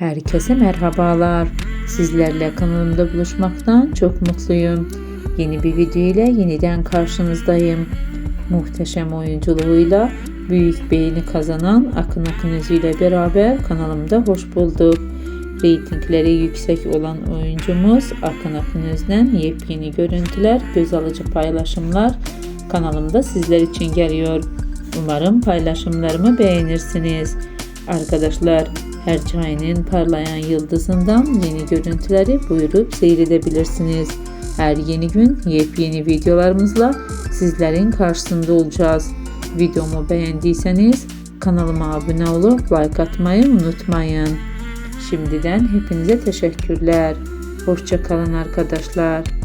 Herkese merhabalar. Sizlerle kanalımda buluşmaktan çok mutluyum. Yeni bir video ile yeniden karşınızdayım. Muhteşem oyunculuğuyla büyük beğeni kazanan Akın Akınözü ile beraber kanalımda hoş bulduk. Reytingleri yüksek olan oyuncumuz Akın Akınöz'den yepyeni görüntüler, göz alıcı paylaşımlar kanalımda sizler için geliyor. Umarım paylaşımlarımı beğenirsiniz. Arkadaşlar Hercai'nin parlayan yıldızından yeni görüntüleri buyurup seyredebilirsiniz. Her yeni gün yepyeni videolarımızla sizlerin karşısında olacağız. Videomu beğendiyseniz kanalıma abone olup like atmayı unutmayın. Şimdiden hepinize teşekkürler. Hoşçakalın arkadaşlar.